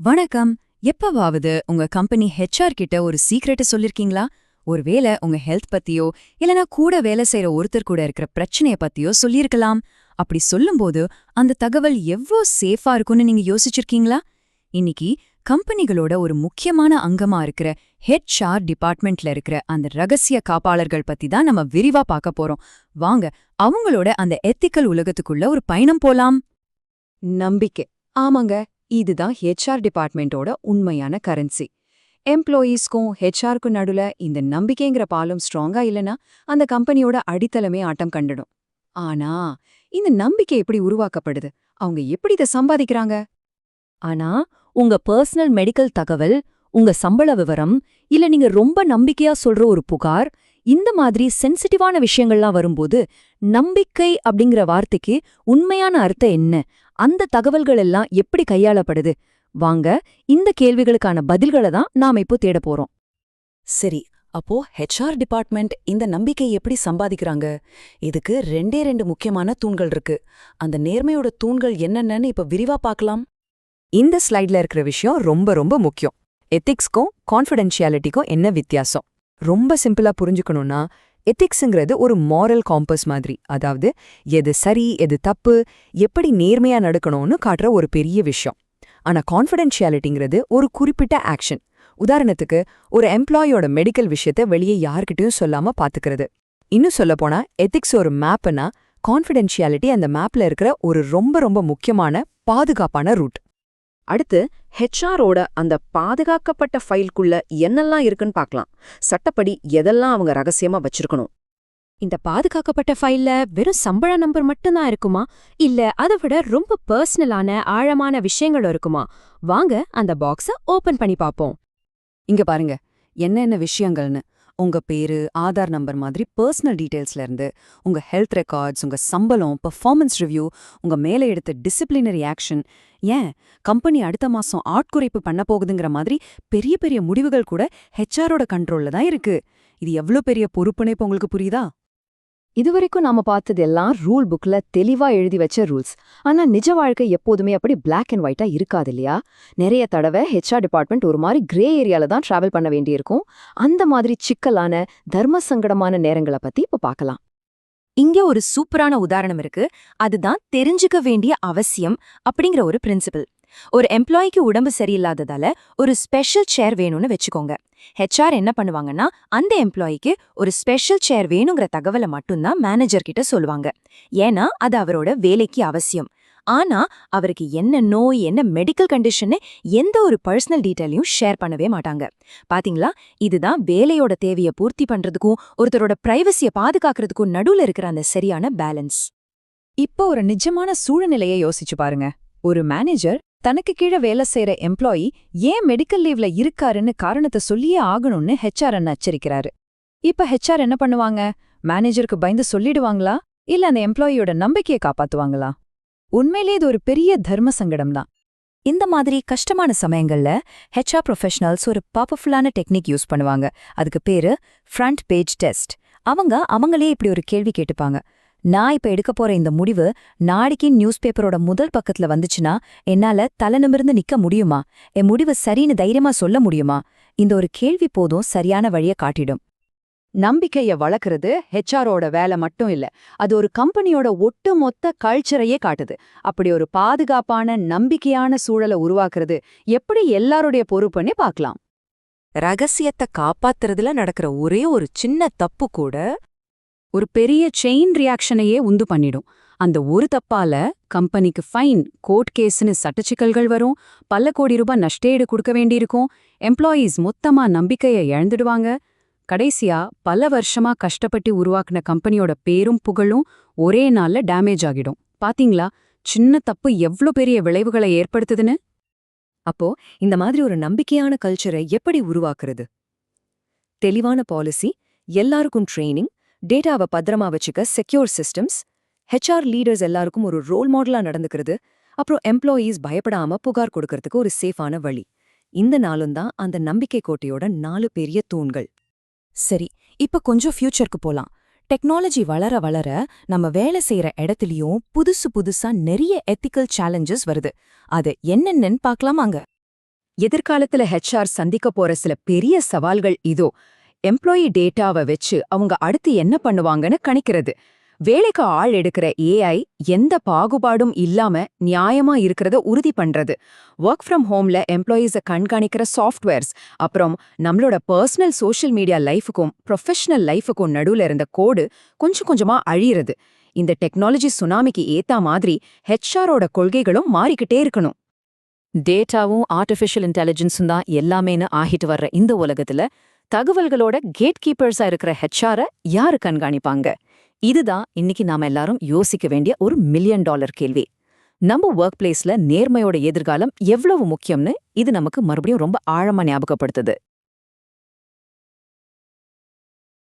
வணக்கம். எப்பவாவது உங்க கம்பெனி ஹெச்ஆர் கிட்ட ஒரு சீக்ரெட்ட சொல்லிருக்கீங்களா? ஒருவேளை உங்க ஹெல்த் பத்தியோ இல்லனா கூட வேலை செய்யற ஒருத்தர் கூட இருக்கிற பிரச்சனைய பத்தியோ சொல்லியிருக்கலாம் அப்படி சொல்லும்போது அந்த தகவல் எவ்ளோ சேஃபா இருக்கும்னு நீங்க யோசிச்சிருக்கீங்களா? இன்னைக்கு கம்பெனிகளோட ஒரு முக்கியமான அங்கமா இருக்கிற ஹெச்ஆர் டிபார்ட்மெண்ட்ல இருக்கிற அந்த ரகசிய காப்பாளர்கள் பத்தி தான் நம்ம விரிவா பார்க்க போறோம். வாங்க அவங்களோட அந்த எத்திக்கல் உலகத்துக்குள்ள ஒரு பயணம் போலாம். நம்பிக்கை. ஆமாங்க. இதுதான் ஹெச்ஆர் டிபார்ட்மெண்ட்டோட உண்மையான கரன்சி எம்ப்ளாயீஸ்க்கும் ஹெச்ஆர்க்கும் நடுல இந்த நம்பிக்கைங்கிற பாலம் ஸ்ட்ராங்கா இல்லனா அந்த கம்பெனியோட அடித்தளமே ஆட்டம் கண்டுடும். ஆனா இந்த நம்பிக்கை எப்படி உருவாக்கப்படுது? அவங்க எப்படி இதை சம்பாதிக்கிறாங்க? ஆனா உங்க பர்சனல் மெடிக்கல் தகவல் உங்க சம்பள விவரம் இல்ல நீங்க ரொம்ப நம்பிக்கையா சொல்ற ஒரு புகார் இந்த மாதிரி சென்சிட்டிவான விஷயங்கள்லாம் வரும்போது நம்பிக்கை அப்படிங்கிற வார்த்தைக்கு உண்மையான அர்த்தம் என்ன? அந்த தகவல்கள் எல்லாம் எப்படி கையாளப்படுது? வாங்க இந்த கேள்விகளுக்கான பதில்களை தான் நாம இப்போ தேட போறோம். சரி அப்போ ஹெச்ஆர் டிபார்ட்மெண்ட் இந்த நம்பிக்கை எப்படி சம்பாதிக்கிறாங்க? இதுக்கு ரெண்டே ரெண்டு முக்கியமான தூண்கள் இருக்கு. அந்த நேர்மையோட தூண்கள் என்னென்னன்னு இப்ப விரிவா பார்க்கலாம். இந்த ஸ்லைட்ல இருக்கிற விஷயம் ரொம்ப ரொம்ப முக்கியம். எத்திக்ஸ்க்கும் கான்ஃபிடென்ஷியாலிட்டிக்கும் என்ன வித்தியாசம்? ரொம்ப சிம்பிளா புரிஞ்சுக்கணும்னா எத்திக்ஸுங்கிறது ஒரு மாரல் காம்பஸ் மாதிரி. அதாவது எது சரி எது தப்பு எப்படி நேர்மையா நடக்கணும்னு காட்டுற ஒரு பெரிய விஷயம். ஆனா கான்ஃபிடென்ஷியாலிட்டிங்கிறது ஒரு குறிப்பிட்ட ஆக்ஷன் உதாரணத்துக்கு ஒரு எம்ப்ளாயோட மெடிக்கல் விஷயத்த வெளியே யார்கிட்டயும் சொல்லாம பார்த்துக்கிறது இன்னும் சொல்லப்போனா எத்திக்ஸ் ஒரு மேப்னா கான்ஃபிடென்ஷியாலிட்டி அந்த மேப்ல இருக்கிற ஒரு ரொம்ப ரொம்ப முக்கியமான பாதுகாப்பான ரூட் அடுத்து ஹெச்ஆரோட அந்த பாதுகாக்கப்பட்ட ஃபைல்குள்ள என்னெல்லாம் இருக்குன்னு பார்க்கலாம். சட்டப்படி எதெல்லாம் அவங்க ரகசியமா வச்சிருக்கணும். இந்த பாதுகாக்கப்பட்ட ஃபைல்ல வெறும் சம்பள நம்பர் மட்டும்தான் இருக்குமா? இல்ல அதை விட ரொம்ப பர்சனலான ஆழமான விஷயங்களும் இருக்குமா? வாங்க அந்த பாக்ஸ ஓபன் பண்ணி பார்ப்போம். இங்க பாருங்க என்னென்ன விஷயங்கள்னு. உங்க பேரு ஆதார் நம்பர் மாதிரி பர்சனல் டீடைல்ஸ்ல இருந்து உங்க ஹெல்த் ரெக்கார்ட்ஸ் உங்க சம்பளம் பெர்ஃபார்மன்ஸ் ரிவ்யூ உங்க மேல எடுத்த டிசிப்ளினரி ஆக்ஷன் ஏன் கம்பெனி அடுத்த மாசம் ஆட்குறைப்பு பண்ண போகுதுங்கிற மாதிரி பெரிய பெரிய முடிவுகள் கூட ஹெச்ஆரோட கண்ட்ரோல்ல தான் இருக்கு. இது எவ்ளோ பெரிய பொறுப்புனே இப்போ உங்களுக்கு புரியுதா? இதுவரைக்கும் நாம பார்த்தது எல்லாம் ரூல் புக்ல தெளிவா எழுதி வச்ச ரூல்ஸ். ஆனா நிஜ வாழ்க்கை எப்போதுமே அப்படி பிளாக் அண்ட் ஒயிட்டா இருக்காது இல்லையா? நிறைய தடவை ஹெச்ஆர் டிபார்ட்மெண்ட் ஒரு மாதிரி கிரே ஏரியால தான் டிராவல் பண்ண வேண்டியிருக்கும். அந்த மாதிரி சிக்கலான தர்ம சங்கடமான நேரங்களை பத்தி இப்ப பார்க்கலாம். இங்க ஒரு சூப்பரான உதாரணம் இருக்கு. அதுதான் தெரிஞ்சுக்க வேண்டிய அவசியம் அப்படிங்கிற ஒரு பிரின்சிபல் ஒரு எம்ப்ளாய்க்கு உடம்பு சரியில்லாததால ஒரு ஸ்பெஷல் சேர் வேணும்னு வச்சுக்கோங்க. ஹெச்ஆர் என்ன பண்ணுவாங்கன்னா அந்த எம்ப்ளாய்க்கு ஒரு ஸ்பெஷல் சேர் வேணுங்கிற தகவலை மட்டும்தான் மேனேஜர் கிட்ட சொல்லுவாங்க. ஏன்னா அது அவரோட வேலைக்கு அவசியம். ஆனா அவருக்கு என்ன நோய் என்ன மெடிக்கல் கண்டிஷன்னு எந்த ஒரு பர்சனல் டீட்டெயிலையும் ஷேர் பண்ணவே மாட்டாங்க. பாத்தீங்களா? இதுதான் வேலையோட தேவையை பூர்த்தி பண்றதுக்கும் ஒருத்தரோட பிரைவசியை பாதுகாக்கிறதுக்கும் நடுவுல இருக்கிற அந்த சரியான பேலன்ஸ் இப்போ ஒரு நிஜமான சூழ்நிலையை யோசிச்சு பாருங்க. ஒரு மேனேஜர் தனக்கு கீழே வேலை செய்யற எம்ப்ளாயி ஏன் மெடிக்கல் லீவ்ல இருக்காருன்னு காரணத்தை சொல்லியே ஆகணும்னு ஹெச்ஆர் அண்ணா எச்சரிக்கிறாரு இப்ப ஹெச்ஆர் என்ன பண்ணுவாங்க? மேனேஜருக்கு பயந்து சொல்லிடுவாங்களா? இல்ல அந்த எம்ப்ளாயியோட நம்பிக்கையை காப்பாத்துவாங்களா? உண்மையிலே இது ஒரு பெரிய தர்ம சங்கடம் தான் இந்த மாதிரி கஷ்டமான சமயங்கள்ல ஹெச்ஆர் ப்ரொஃபஷனல்ஸ் ஒரு பவர்ஃபுல்லான டெக்னிக் யூஸ் பண்ணுவாங்க. அதுக்கு பேரு ஃப்ரண்ட் பேஜ் டெஸ்ட் அவங்க அவங்களே இப்படி ஒரு கேள்வி கேட்டுப்பாங்க. நான் இப்ப எடுக்க போற இந்த முடிவு நாளைக்கு நியூஸ் பேப்பரோட முதல் பக்கத்துல வந்துச்சுன்னா என்னால தலை நிமிர்ந்து நிக்க முடியுமா? என் முடிவு சரின்னு தைரியமா சொல்ல முடியுமா? இந்த ஒரு கேள்வி போதும் சரியான வழிய காட்டிடும். நம்பிக்கைய வளர்க்கறது ஹெச்ஆரோட வேலை மட்டும் இல்ல அது ஒரு கம்பெனியோட ஒட்டுமொத்த கல்ச்சரையே காட்டுது. அப்படி ஒரு பாதுகாப்பான நம்பிக்கையான சூழலை உருவாக்குறது எப்படி எல்லாருடைய பொறுப்புன்னே பார்க்கலாம். ரகசியத்தை காப்பாத்துறதுல நடக்கிற ஒரே ஒரு சின்ன தப்பு கூட ஒரு பெரிய செயின் ரியாக்ஷனையே உந்து பண்ணிடும். அந்த ஒரு தப்பால கம்பெனிக்கு ஃபைன் கோர்ட் கேஸ்னு சட்டச்சிக்கல்கள் வரும். பல கோடி ரூபாய் நஷ்டேடு கொடுக்க வேண்டியிருக்கும். எம்ப்ளாயீஸ் மொத்தமா நம்பிக்கையை இழந்துடுவாங்க. கடைசியா பல வருஷமா கஷ்டப்பட்டு உருவாக்குன கம்பெனியோட பேரும் புகழும் ஒரே நாள்ல டேமேஜ் ஆகிடும். பாத்தீங்களா? சின்ன தப்பு எவ்ளோ பெரிய விளைவுகளை ஏற்படுத்துதுன்னு? அப்போ இந்த மாதிரி ஒரு நம்பிக்கையான கல்ச்சரை எப்படி உருவாக்குறது? தெளிவான பாலிசி எல்லாருக்கும் ட்ரைனிங் டேட்டாவை பத்திரமா வச்சுக்க செக்யூர் சிஸ்டம்ஸ் ஹெச்ஆர் லீடர்ஸ் எல்லாருக்கும் ஒரு ரோல் மாடலா நடந்துக்கிறது. அப்புறம் எம்ப்ளாயீஸ் பயப்படாம புகார் கொடுக்கறதுக்கு ஒரு சேஃபான வழி. இந்த நாளும் தான் அந்த நம்பிக்கை கோட்டையோட நாலு பெரிய தூண்கள். சரி இப்ப கொஞ்சம் ஃபியூச்சருக்கு போலாம். டெக்னாலஜி வளர வளர நம்ம வேலை செய்யற இடத்துலயும் புதுசு புதுசா நிறைய எத்திக்கல் சேலஞ்சஸ் வருது. அது என்னென்னு பார்க்கலாமாங்க? எதிர்காலத்துல ஹெச்ஆர் சந்திக்க போற சில பெரிய சவால்கள் இதோ. எம்ப்ளாயி டேட்டாவை வச்சு அவங்க அடுத்து என்ன பண்ணுவாங்கன்னு கணிக்கிறது. வேலைக்கு ஆள் எடுக்கிற ஏஐ எந்த பாகுபாடும் இல்லாம நியாயமா இருக்கிறத உறுதி பண்றது. ஒர்க் ஃப்ரம் ஹோம்ல எம்ப்ளாயீஸை கண்காணிக்கிற சாஃப்ட்வேர்ஸ் அப்புறம் நம்மளோட பர்சனல் சோஷியல் மீடியா லைஃபுக்கும் ப்ரொஃபஷனல் லைஃபுக்கும் நடுவுல இருந்த கோடு கொஞ்சம் கொஞ்சமா அழியிறது. இந்த டெக்னாலஜி சுனாமிக்கு ஏத்தா மாதிரி ஹெச்ஆரோட கொள்கைகளும் மாறிக்கிட்டே இருக்கணும். டேட்டாவும் ஆர்டிஃபிஷியல் இன்டெலிஜென்ஸும் தான் எல்லாமேனு ஆகிட்டு வர்ற இந்த உலகத்துல தகவல்களோட கேட் கீப்பர்ஸா இருக்கிற ஹெச்ஆர யாரு கண்காணிப்பாங்க? இதுதான் இன்னைக்கு நாம எல்லாரும் யோசிக்க வேண்டிய ஒரு மில்லியன் டாலர் கேள்வி. நம்ம ஒர்க் பிளேஸ்ல நேர்மையோட எதிர்காலம் எவ்வளவு முக்கியம்னு இது நமக்கு மறுபடியும் ரொம்ப ஆழமா ஞாபகப்படுத்துது.